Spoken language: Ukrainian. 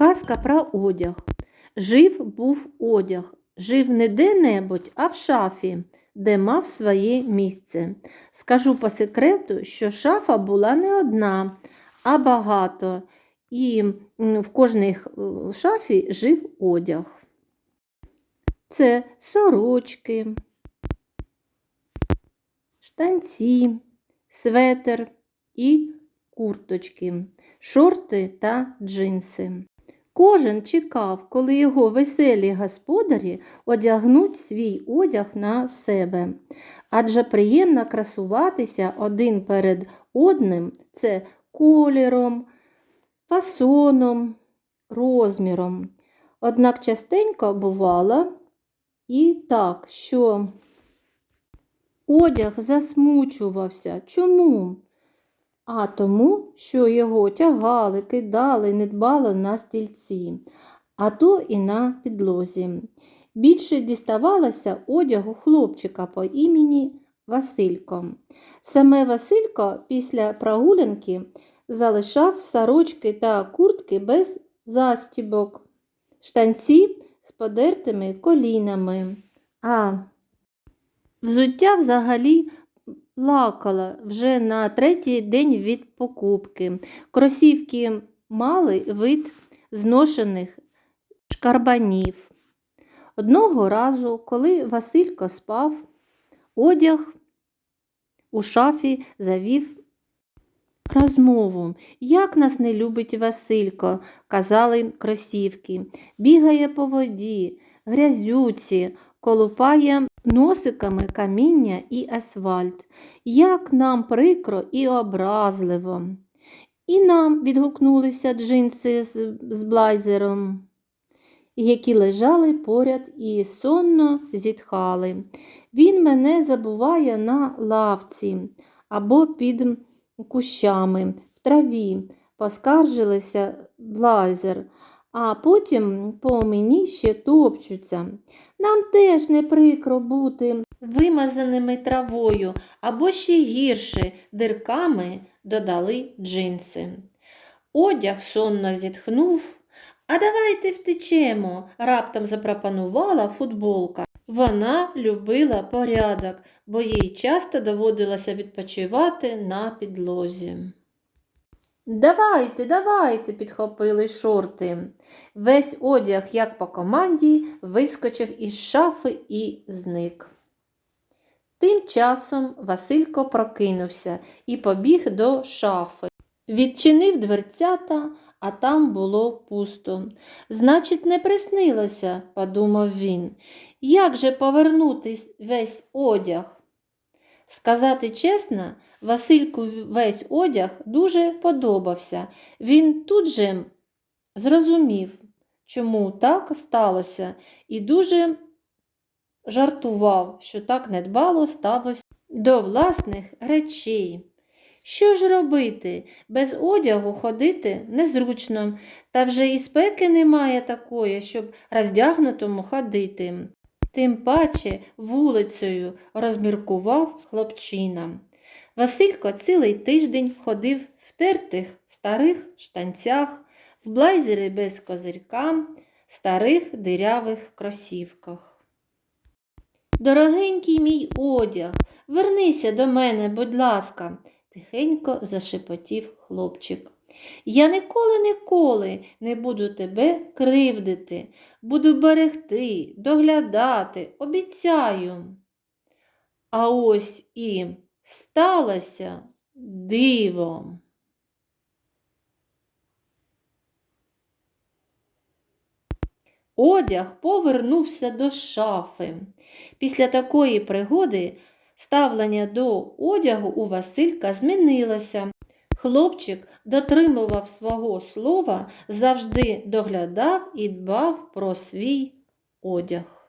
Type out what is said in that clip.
Казка про одяг. Жив був одяг. Жив не де-небудь, а в шафі, де мав своє місце. Скажу по секрету, що шафа була не одна, а багато, і в кожній е, шафі жив одяг. Це сорочки, штанці, светер і курточки, шорти та джинси. Кожен чекав, коли його веселі господарі одягнуть свій одяг на себе. Адже приємно красуватися один перед одним це кольором, фасоном, розміром. Однак частенько бувало і так, що одяг засмучувався. Чому? А тому, що його тягали, кидали, недбало на стільці, а то і на підлозі. Більше діставалося одягу хлопчика по імені Василько. Саме Василько після прогулянки залишав сорочки та куртки без застібок, штанці з подертими колінами. А взуття взагалі плакала вже на третій день від покупки. Кросівки мали вид зношених шкарбанів. Одного разу, коли Василько спав, одяг у шафі завів розмову. Як нас не любить Василько, казали кросівки, бігає по воді, грязюці, колупає носиками каміння і асфальт. Як нам прикро і образливо. І нам відгукнулися джинси з, з блайзером, які лежали поряд і сонно зітхали. Він мене забуває на лавці або під кущами, в траві, поскаржилися блайзер, а потім по мені ще топчуться. Нам теж не прикро бути вимазаними травою, або ще гірше дирками додали джинси. Одяг сонно зітхнув. А давайте втечемо, раптом запропонувала футболка. Вона любила порядок, бо їй часто доводилося відпочивати на підлозі. Давайте, давайте, підхопили шорти. Весь одяг, як по команді, вискочив із шафи і зник. Тим часом Василько прокинувся і побіг до шафи. Відчинив дверцята, а там було пусто. Значить, не приснилося, подумав він. Як же повернути весь одяг? Сказати чесно, Васильку весь одяг дуже подобався. Він тут же зрозумів, чому так сталося, і дуже жартував, що так недбало ставився до власних речей. Що ж робити? Без одягу ходити незручно, та вже і спеки немає такої, щоб роздягнутому ходити. Тим паче вулицею розміркував хлопчина. Василько цілий тиждень ходив в тертих старих штанцях, в блайзері без козирька, старих дирявих кросівках. Дорогенький мій одяг, вернися до мене, будь ласка, тихенько зашепотів хлопчик. Я ніколи ніколи не буду тебе кривдити, буду берегти, доглядати, обіцяю. А ось і сталося диво. Одяг повернувся до шафи. Після такої пригоди ставлення до одягу у Василька змінилося. Хлопчик дотримував свого слова, завжди доглядав і дбав про свій одяг.